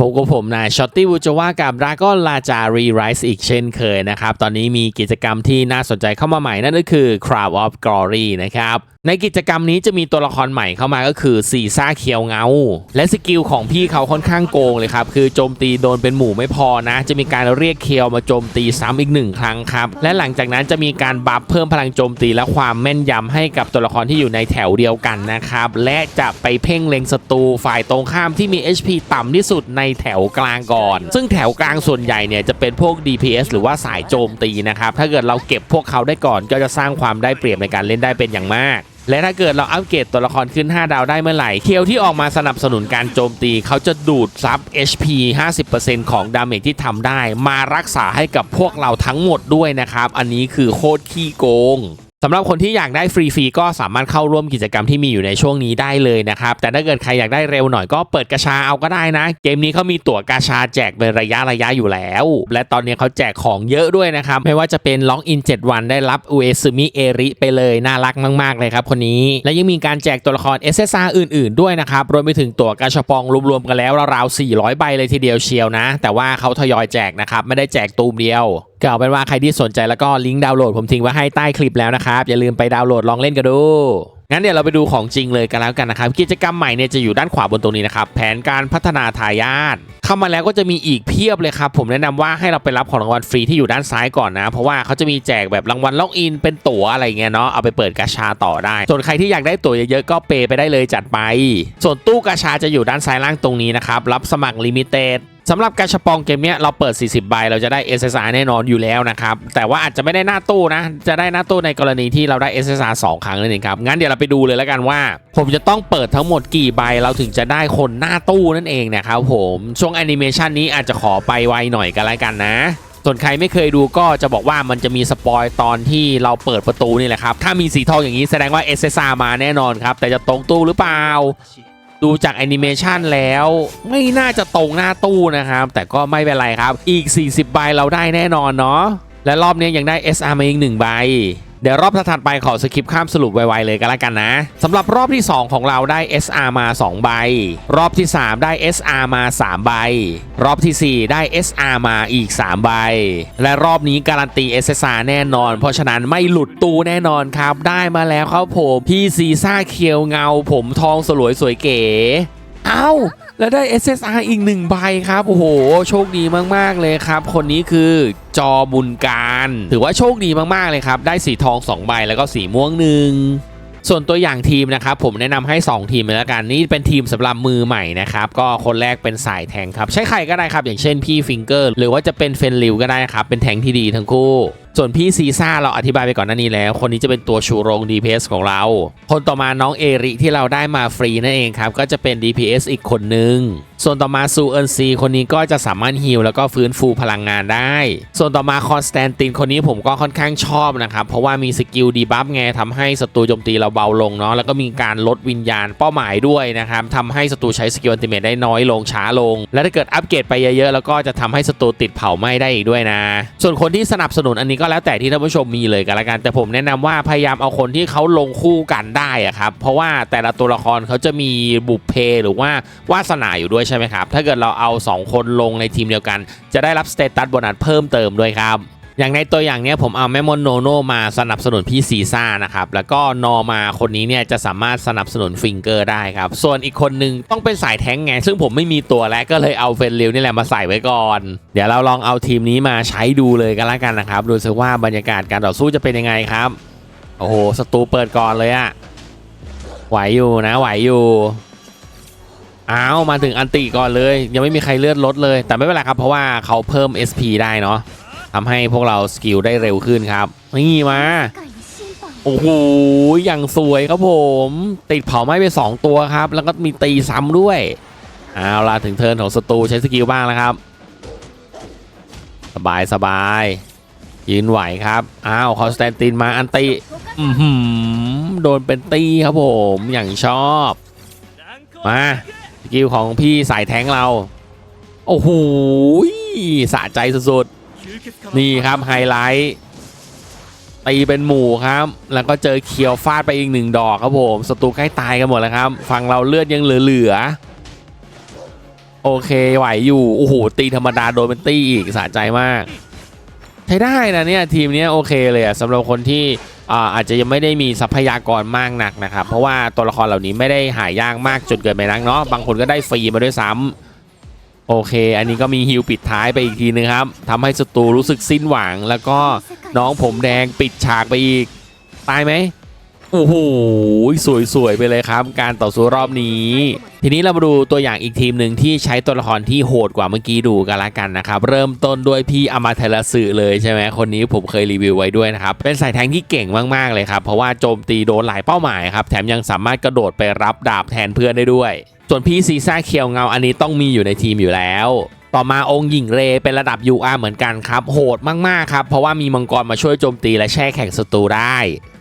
พบกับผมนายช็อตตี้วูจว่ากับราก้อนลาจารีไรส์อีกเช่นเคยนะครับ ตอนนี้มีกิจกรรมที่น่าสนใจเข้ามาใหม่นั่นก็คือ Crowd of Glory นะครับ ในกิจกรรมนี้จะมีตัวละครใหม่เข้ามาก็คือซีซ่าเคียวเงา และสกิลของพี่เขาค่อนข้างโกงเลยครับ คือโจมตีโดนเป็นหมู่ไม่พอนะ จะมีการเรียกเคียวมาโจมตีซ้ำอีกหนึ่งครั้งครับ และหลังจากนั้นจะมีการบัฟเพิ่มพลังโจมตีและความแม่นยำให้กับตัวละครที่อยู่ในแถวเดียวกันนะครับ และจะไปเพ่งเล็งศัตรูฝ่ายตรงข้ามที่มี HP ต่ำที่สุดในแถวกลางก่อน ซึ่งแถวกลางส่วนใหญ่เนี่ยจะเป็นพวก DPS หรือว่าสายโจมตีนะครับ ถ้าเกิดเราเก็บพวกเขาได้ก่อนก็จะสร้างความได้เปรียบในการเล่นได้เป็นอย่างมาก และถ้าเกิดเราอัปเกรดตัวละครขึ้น 5 ดาวได้เมื่อไหร่ เคียวที่ออกมาสนับสนุนการโจมตี เขาจะดูดซับ HP 50%ของดาเมจที่ทำได้ มารักษาให้กับพวกเราทั้งหมดด้วยนะครับ อันนี้คือโคตรขี้โกงำหรับคนที่อยากได้ฟรีๆก็สามารถเข้าร่วมกิจกรรมที่มีอยู่ในช่วงนี้ได้เลยนะครับ แต่ถ้าเกิดใครอยากได้เร็วหน่อยก็เปิดกระชาเอาก็ได้นะ เกมนี้เขามีตั๋วกาชาแจกเป็นระยะระยะอยู่แล้ว และตอนนี้เขาแจกของเยอะด้วยนะครับ ไม่ว่าจะเป็นล็อกอิน 7 วันได้รับอุเอซึมิเอริไปเลย น่ารักมาก ๆ เลยครับคนนี้ และยังมีการแจกตัวละคร SSR อื่น ๆ ด้วยนะครับ รวมไปถึงตั๋วกาชาปองรวมๆกันแล้วราวๆ400 ใบเลยทีเดียวเชียวนะ แต่ว่าเขาทยอยแจกนะครับ ไม่ได้แจกตูมเดียวก็เอาเป็นว่าใครที่สนใจแล้วก็ลิงก์ดาวน์โหลดผมทิ้งไว้ให้ใต้คลิปแล้วนะครับ อย่าลืมไปดาวน์โหลดลองเล่นกันดู งั้นเดี๋ยวเราไปดูของจริงเลยกันแล้วกันนะครับ กิจกรรมใหม่เนี่ยจะอยู่ด้านขวาบนตรงนี้นะครับ แผนการพัฒนาทายาทเข้ามาแล้วก็จะมีอีกเพียบเลยครับ ผมแนะนำว่าให้เราไปรับของรางวัลฟรีที่อยู่ด้านซ้ายก่อนนะ เพราะว่าเขาจะมีแจกแบบรางวัลล็อกอินเป็นตั๋วอะไรเงี้ยเนาะเอาไปเปิดกาชาต่อได้ ส่วนใครที่อยากได้ตั๋วเยอะๆก็เปย์ไปได้เลยจัดไป ส่วนตู้กาชาจะอยู่ด้านซ้ายล่างตรงนี้นะครับรับสมัครลิมิเต็ด สำหรับกาชปองเกมเนี้ยเราเปิด 40 ใบ เราจะได้ SSR แน่นอนอยู่แล้วนะครับ แต่ว่าอาจจะไม่ได้หน้าตู้นะ จะได้หน้าตู้ในกรณีที่เราได้ SSR 2 ครั้งนั่นเองครับ งั้นเดี๋ยวเราไปดูเลยแล้วกันว่า ผมจะต้องเปิดทั้งหมดกี่ใบ เราถึงจะได้คนหน้าตู้นั่นเองนะครับผมช่วงแอนิเมชันนี้อาจจะขอไปไวหน่อยกันแล้วกันนะส่วนใครไม่เคยดูก็จะบอกว่ามันจะมีสปอยตอนที่เราเปิดประตูนี่แหละครับ ถ้ามีสีทองอย่างนี้แสดงว่า SSR มาแน่นอนครับ แต่จะตรงตู้หรือเปล่า ดูจากแอนิเมชันแล้วไม่น่าจะตรงหน้าตู้นะครับ แต่ก็ไม่เป็นไรครับ อีก 40 ใบเราได้แน่นอนเนาะและรอบนี้ยังได้ SR มาอีก1ใบ เดี๋ยวรอบถัดไปขอสคิปข้ามสรุปไวๆเลยก็แล้วกันนะสำหรับรอบที่ 2 ของเราได้ SR มา 2 ใบ รอบที่ 3 ได้ SR มา 3 ใบ รอบทีสี่4 ได้ SR มาอีก 3 ใบ และรอบนี้การันตี SSR แน่นอน เพราะฉะนั้นไม่หลุดตู้แน่นอนครับ ได้มาแล้วครับผมพี่ซีซ่าเคียวเงา ผมทองสลวยสวยเก๋ เอ้า แล้วได้ SSR อีกหนึ่งใบครับ โอ้โห โชคดีมาก ๆ เลยครับ คนนี้คือจอบุญการ ถือว่าโชคดีมาก ๆ เลยครับ ได้สีทอง 2 ใบแล้วก็สีม่วงหนึ่งส่วนตัวอย่างทีมนะครับผมแนะนำให้ 2 ทีมเลยละกันนี่เป็นทีมสำหรับมือใหม่นะครับก็คนแรกเป็นสายแทงครับ ใช้ใครก็ได้ครับ อย่างเช่นพี่ฟิงเกอร์ หรือว่าจะเป็นเฟนลิวก็ได้ครับเป็นแทงที่ดีทั้งคู่ ส่วนพี่ซีซ่าเราอธิบายไปก่อนหน้านี้แล้ว คนนี้จะเป็นตัวชูโรง DPS ของเรา คนต่อมาน้องเอริที่เราได้มาฟรีนั่นเองครับ ก็จะเป็น DPS อีกคนนึงส่วนต่อมาซูเอินซีคนนี้ก็จะสามารถฮิลแล้วก็ฟื้นฟูพลังงานได้ ส่วนต่อมาคอนสแตนตินคนนี้ผมก็ค่อนข้างชอบนะครับ เพราะว่ามีสกิลดีบัฟไงทำให้ศัตรูโจมตีเราเบาลงเนาะแล้วก็มีการลดวิญญาณเป้าหมายด้วยนะครับทำให้ศัตรูใช้สกิลอันติเมทได้น้อยลงช้าลง และถ้าเกิดอัปเกรดไปเยอะๆแล้วก็จะทำให้ศัตรูติดเผาไหม้ได้อีกด้วยนะ ส่วนคนที่สนับสนุนอันนี้ก็แล้วแต่ที่ท่านผู้ชมมีเลยกันละกันแต่ผมแนะนำว่าพยายามเอาคนที่เขาลงคู่กันได้อะครับเพราะว่าแต่ละตัวละครเขาจะมีบุพเพหรือว่าวาสนาอยู่ด้วยใช่ไหมครับถ้าเกิดเราเอา 2 คนลงในทีมเดียวกัน จะได้รับสเตตัสโบนัสเพิ่มเติมด้วยครับ อย่างในตัวอย่างเนี้ยผมเอาแม่มอนโนโนมาสนับสนุนพี่ซีซ่านะครับแล้วก็นอมาคนนี้เนี่ยจะสามารถสนับสนุนฟิงเกอร์ได้ครับส่วนอีกคนนึงต้องเป็นสายแท้งไง ซึ่งผมไม่มีตัวแล้วก็เลยเอาเฟนริวนี่แหละมาใส่ไว้ก่อน เดี๋ยวเราลองเอาทีมนี้มาใช้ดูเลยกันละกันนะครับดูซิว่าบรรยากาศการต่อสู้จะเป็นยังไงครับโอ้โหศัตรูเปิดก่อนเลยอะไหวอยู่นะไหวอยู่อ้าวมาถึงอันติก่อนเลย ยังไม่มีใครเลือดลดเลย แต่ไม่เป็นไรครับเพราะว่าเขาเพิ่ม SP ได้เนาะ ทำให้พวกเราสกิลได้เร็วขึ้นครับนี่มาโอ้โหอย่างสวยครับผม ติดเผาไหม้ไป 2 ตัวครับ แล้วก็มีตีซ้ำด้วยเอาล่ะถึงเทิร์นของศัตรูใช้สกิลบ้างแล้วครับ สบายสบายยืนไหวครับอ้าวคอนสแตนตินมาอันติอือหือโดนเป็นตีครับผมอย่างชอบ มาสกิลของพี่สายแทงเรา โอ้โหสะใจสุด นี่ครับไฮไลท์ตีเป็นหมู่ครับ แล้วก็เจอเคียวฟาดไปอีกหนึ่งดอกครับผมศัตรูใกล้ตายกันหมดแล้วครับ ฝั่งเราเลือดยังเหลือๆโอเคไหวอยู่โอ้โหตีธรรมดาโดนเป็นตีอีกสะใจมากใช้ได้นะเนี่ยทีมนี้โอเคเลยอะสำหรับคนที่อาอาจจะยังไม่ได้มีทรัพยากรมากหนักนะครับ เพราะว่าตัวละครเหล่านี้ไม่ได้หายากมากจนเกินไปนักเนาะบางคนก็ได้ฟรีมาด้วยซ้ำ โอเค อันนี้ก็มีฮิลปิดท้ายไปอีกทีนึงครับทำให้ศัตรูรู้สึกสิ้นหวัง แล้วก็น้องผมแดงปิดฉากไปอีก ตายไหมโอ้โหสวยๆไปเลยครับ การต่อสู้รอบนี้ ทีนี้เรามาดูตัวอย่างอีกทีมหนึ่งที่ใช้ตัวละครที่โหดกว่าเมื่อกี้ดูกันละกันนะครับ เริ่มต้นด้วยพี่อมาเทลสึเลยใช่ไหมคนนี้ผมเคยรีวิวไว้ด้วยนะครับ เป็นสายแทงที่เก่งมากๆเลยครับ เพราะว่าโจมตีโดนหลายเป้าหมายครับ แถมยังสามารถกระโดดไปรับดาบแทนเพื่อนได้ด้วย ส่วนพี่ซีซ่าเคียวเงาอันนี้ต้องมีอยู่ในทีมอยู่แล้ว ต่อมาองค์หญิงเรเป็นระดับ UR เหมือนกันครับ โหดมาก ๆ ครับ เพราะว่ามีมังกรมาช่วยโจมตีและแช่แข็งศัตรูได้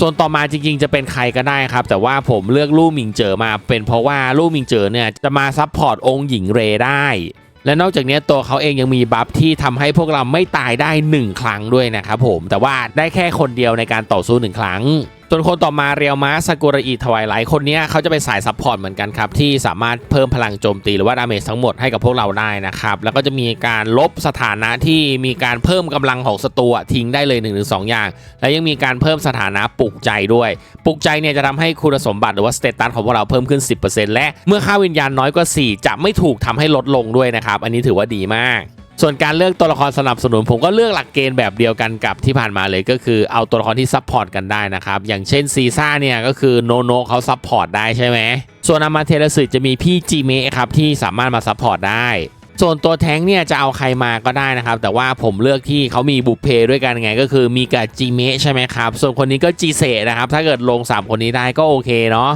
ส่วนต่อมาจริง ๆ จะเป็นใครก็ได้ครับ แต่ว่าผมเลือกลู่หมิงเจอมาเป็นเพราะว่าลู่หมิงเจอเนี่ยจะมาซับพอร์ตองค์หญิงเรได้ และนอกจากนี้ตัวเขาเองยังมีบัฟที่ทำให้พวกเราไม่ตายได้ 1 ครั้งด้วยนะครับผมแต่ว่าได้แค่คนเดียวในการต่อสู้1ครั้ง ส่วนคนต่อมาเรียวมาซากุระอิทวายไลคนนี้เขาจะเป็นสายซัพพอร์ตเหมือนกันครับ ที่สามารถเพิ่มพลังโจมตีหรือว่าดาเมจทั้งหมดให้กับพวกเราได้นะครับ แล้วก็จะมีการลบสถานะที่มีการเพิ่มกำลังของศัตรูทิ้งได้เลย1-2อย่าง และยังมีการเพิ่มสถานะปลุกใจด้วย ปลุกใจเนี่ยจะทำให้คุณสมบัติหรือว่าสเตตัสของพวกเราเพิ่มขึ้น 10%และเมื่อค่าวิญญาณน้อยกว่า4จะไม่ถูกทำให้ลดลงด้วยนะครับอันนี้ถือว่าดีมาก ส่วนการเลือกตัวละครสนับสนุน ผมก็เลือกหลักเกณฑ์แบบเดียวกันกับที่ผ่านมาเลยก็คือเอาตัวละครที่ซัพพอร์ตกันได้นะครับ อย่างเช่นซีซ่าเนี่ยก็คือโนโนเขาซัพพอร์ตได้ใช่ไหมส่วนอามาเทรสึจะมีพี่จีเมะครับที่สามารถมาซัพพอร์ตได้ส่วนตัวแท้งเนี่ยจะเอาใครมาก็ได้นะครับ แต่ว่าผมเลือกที่เขามีบุพเพด้วยกันไงก็คือมีกับจีเมะใช่ไหมครับ ส่วนคนนี้ก็จีเซนะครับ ถ้าเกิดลง 3 คนนี้ได้ก็โอเคเนาะ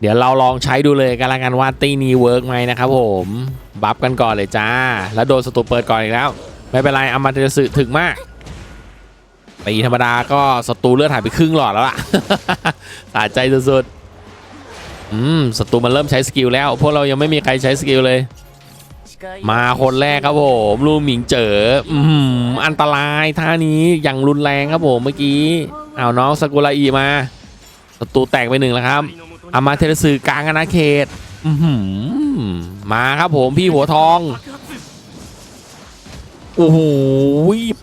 เดี๋ยวเราลองใช้ดูเลยกันละกันว่าตีนี้เวิร์กไหมนะครับผม บัฟกันก่อนเลยจ้า แล้วโดนสตูเปิดก่อนอีกแล้ว ไม่เป็นไรอามาเทระสึถึงมากตีธรรมดาก็ศัตรูเลือดหายไปครึ่งหลอดแล้วล่ะสะใจสุดๆอืมศัตรูมันเริ่มใช้สกิลแล้ว พวกเรายังไม่มีใครใช้สกิลเลย มาคนแรกครับผมลูหมิงเจออืมอันตรายท่านี้อย่างรุนแรงครับผมเมื่อกี้เอาน้องสกุลาอีมาศัตรูแตกไปหนึ่งแล้วครับอามาเทรสึกลางอาณาเขต มาครับผมพี่หัวทองโอ้โห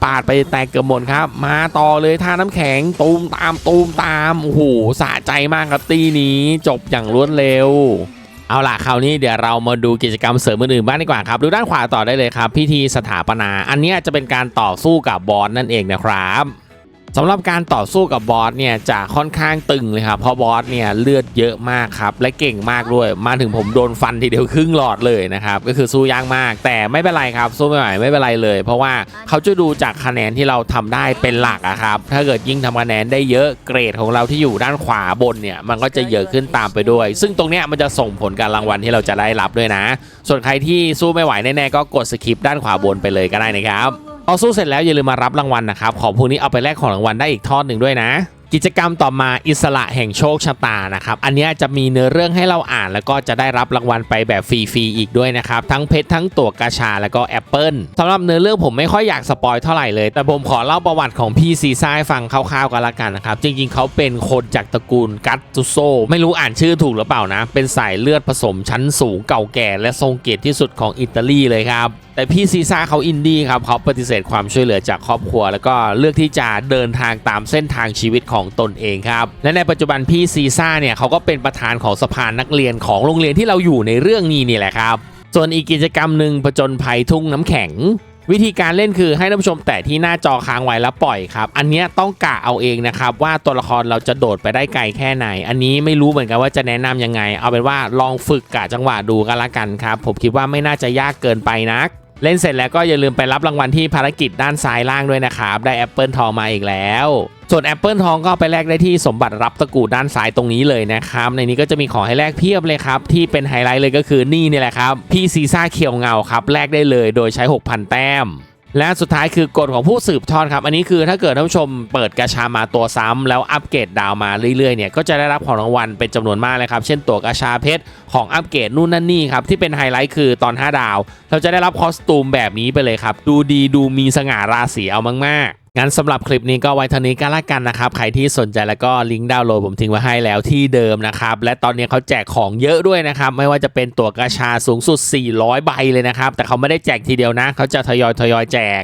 ปาดไปแตกเกือบหมดครับ มาต่อเลยท่าน้ำแข็งตูมตามตูมตามโอ้โหสะใจมากครับตีนี้จบอย่างรวดเร็ว เอาล่ะคราวนี้เดี๋ยวเรามาดูกิจกรรมเสริมอื่นๆบ้างดีกว่าครับ ดูด้านขวาต่อได้เลยครับ พิธีสถาปนา อันนี้จะเป็นการต่อสู้กับบอสนั่นเองนะครับ สำหรับการต่อสู้กับบอสเนี่ยจะค่อนข้างตึงเลยครับเพราะบอสเนี่ยเลือดเยอะมากครับและเก่งมากด้วย มาถึงผมโดนฟันทีเดียวครึ่งหลอดเลยนะครับก็คือสู้ยากมาก แต่ไม่เป็นไรครับสู้ไม่ไหวไม่เป็นไรเลย เพราะว่าเขาจะดูจากคะแนนที่เราทำได้เป็นหลักอะครับถ้าเกิดยิ่งทำคะแนนได้เยอะเกรดของเราที่อยู่ด้านขวาบนเนี่ยมันก็จะเยอะขึ้นตามไปด้วย ซึ่งตรงเนี้ยมันจะส่งผลการรางวัลที่เราจะได้รับด้วยนะ ส่วนใครที่สู้ไม่ไหวแน่ๆก็กดสคิปด้านขวาบนไปเลยก็ได้นะครับ พอสู้เสร็จแล้วอย่าลืมมารับรางวัลนะครับ ของพวกนี้เอาไปแลกของรางวัลได้อีกทอดหนึ่งด้วยนะ กิจกรรมต่อมาอิสระแห่งโชคชะตานะครับ อันนี้จะมีเนื้อเรื่องให้เราอ่าน แล้วก็จะได้รับรางวัลไปแบบฟรีๆอีกด้วยนะครับ ทั้งเพชรทั้งตั๋วกาชาแล้วก็แอปเปิลสำหรับเนื้อเรื่องผมไม่ค่อยอยากสปอยเท่าไหร่เลย แต่ผมขอเล่าประวัติของพี่ซีซ่าให้ฟังคร่าวๆกันละกันนะครับ จริงๆ เขาเป็นคนจากตระกูลกัตตุโซ ไม่รู้อ่านชื่อถูกหรือเปล่านะ เป็นสายเลือดผสมชั้นสูงเก่าแก่ และทรงเกียรติที่สุดของอิตาลีเลยครับ แต่พี่ซีซ่าเขาอินดี้ครับเขาปฏิเสธความช่วยเหลือจากครอบครัว แล้วก็เลือกที่จะเดินทางตามเส้นทางชีวิตของตนเองครับและในปัจจุบันพี่ซีซ่าเนี่ยเขาก็เป็นประธานของสภานักเรียนของโรงเรียนที่เราอยู่ในเรื่องนี้นี่แหละครับ ส่วนอีกกิจกรรมหนึ่งผจญภัยทุ่งน้ำแข็งวิธีการเล่นคือให้ท่านผู้ชมแตะที่หน้าจอค้างไว้แล้วปล่อยครับ อันนี้ต้องกะเอาเองนะครับ ว่าตัวละครเราจะโดดไปได้ไกลแค่ไหน อันนี้ไม่รู้เหมือนกันว่าจะแนะนำยังไง เอาเป็นว่าลองฝึกกะจังหวะดูกันละกันครับ ผมคิดว่าไม่น่าจะยากเกินไปนัก เล่นเสร็จแล้วก็อย่าลืมไปรับรางวัลที่ภารกิจด้านซ้ายล่างด้วยนะครับ ได้แอปเปิลทองมาอีกแล้ว ส่วนแอปเปิลทองก็ไปแลกได้ที่สมบัติรับตะกูดด้านซ้ายตรงนี้เลยนะครับ ในนี้ก็จะมีของให้แลกเพียบเลยครับ ที่เป็นไฮไลท์เลยก็คือนี่นี่แหละครับ พี่ซีซ่าเขียวเงาครับแลกได้เลยโดยใช้ 6,000 แต้ม และสุดท้ายคือกฎของผู้สืบทอดครับ อันนี้คือถ้าเกิดท่านผู้ชมเปิดกาชามาตัวซ้ำแล้วอัปเกรดดาวมาเรื่อยๆเนี่ยก็จะได้รับของรางวัลเป็นจำนวนมากเลยครับ เช่นตัวกาชาเพชรของอัปเกรดนู่นนั่นนี่ครับ ที่เป็นไฮไลท์คือตอน 5 ดาว เราจะได้รับคอสตูมแบบนี้ไปเลยครับ ดูดีดูมีสง่าราศีเอามากๆ งั้นสำหรับคลิปนี้ก็ไว้เท่านี้กันละกันนะครับ ใครที่สนใจแล้วก็ลิงก์ดาวน์โหลดผมทิ้งไว้ให้แล้วที่เดิมนะครับ และตอนนี้เขาแจกของเยอะด้วยนะครับ ไม่ว่าจะเป็นตั๋วกระชาสูงสุด 400 ใบเลยนะครับ แต่เขาไม่ได้แจกทีเดียวนะ เขาจะทยอยทยอยแจก